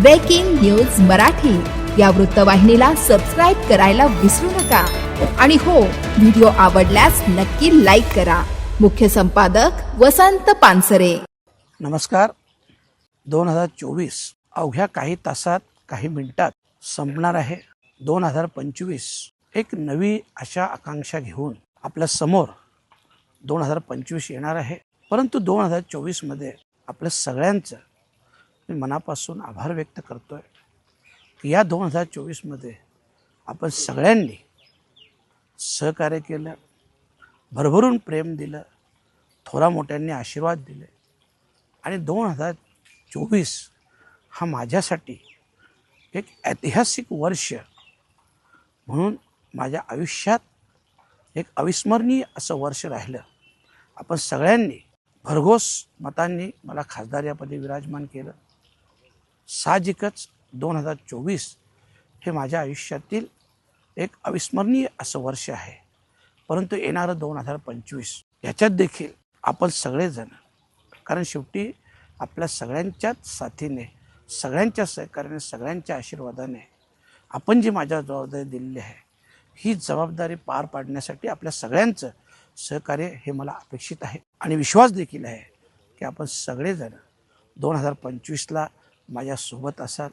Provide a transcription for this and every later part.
Breaking news Marathi या वृत्तवाहिनीला subscribe करायला विसरू नका. आणि हो व्हिडिओ आवडल्यास नक्की लाईक करा. मुख्य संपादक वसंत पानसरे. नमस्कार. दोन हजार चोवीस अवघ्या काही तासात काही मिनिटात संपणार आहे दोन हजार पंचवीस. एक नवी अशा आकांक्षा घेऊन आपल्यासमोर दोन हजार पंचवीस येणार आहे. परंतु दोन हजार चोवीसमध्ये आपल्या सगळ्यांचं मी मनापासून आभार व्यक्त करतोय. की या दोन हजार चोवीसमध्ये आपण सगळ्यांनी सहकार्य केलं भरभरून प्रेम दिलं थोरा मोठ्यांनी आशीर्वाद दिले. आणि दोन हजार चोवीस हा माझ्यासाठी एक ऐतिहासिक वर्ष म्हणून माझ्या आयुष्यात एक अविस्मरणीय असं वर्ष राहिलं. आपण सगळ्यांनी भरघोस मतांनी मला खासदार यापदी विराजमान केलं. साहजिकच दोन हजार चोवीस हे माझ्या आयुष्यातील एक अविस्मरणीय असं वर्ष आहे. परंतु येणारं दोन हजार पंचवीस ह्याच्यात देखील आपण सगळेजण कारण शेवटी आपल्या सगळ्यांच्याच साथीने सगळ्यांच्या सहकार्याने सगळ्यांच्या आशीर्वादाने आपण जी माझ्या जबाबदारी दिलेली आहे ही जबाबदारी पार पाडण्यासाठी आपल्या सगळ्यांचं सहकार्य हे मला अपेक्षित आहे. आणि विश्वास देखील आहे की आपण सगळेजण दोन हजार पंचवीसला माझ्यासोबत असाल.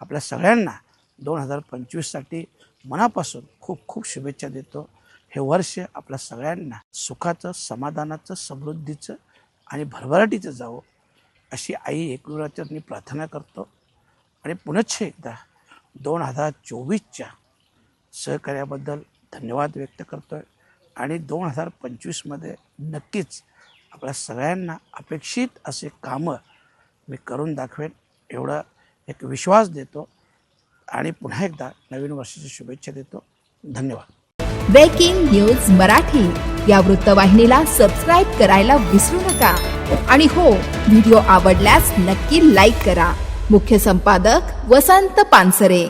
आपल्या सगळ्यांना दोन हजार पंचवीससाठी मनापासून खूप खूप शुभेच्छा देतो. हे वर्ष आपल्या सगळ्यांना सुखाचं समाधानाचं समृद्धीचं आणि भरभराटीचं जावं अशी आई एकविराचरणी प्रार्थना करतो. आणि पुनश्च एकदा दोन हजार चोवीसच्या सहकार्याबद्दल धन्यवाद व्यक्त करतो आहे आणि दोन हजार पंचवीसमध्ये नक्कीच आपल्या सगळ्यांना अपेक्षित असे कामं मी करून दाखवेन. एवढा एक विश्वास देतो आणि पुन्हा एकदा नवीन वर्षाची शुभेच्छा देतो. धन्यवाद. Breaking news Marathi. या वृत्तवाहिनीला सबस्क्राईब करायला विसरू नका. आणि हो व्हिडिओ आवडल्यास नक्की लाईक करा. मुख्य संपादक वसंत पानसरे.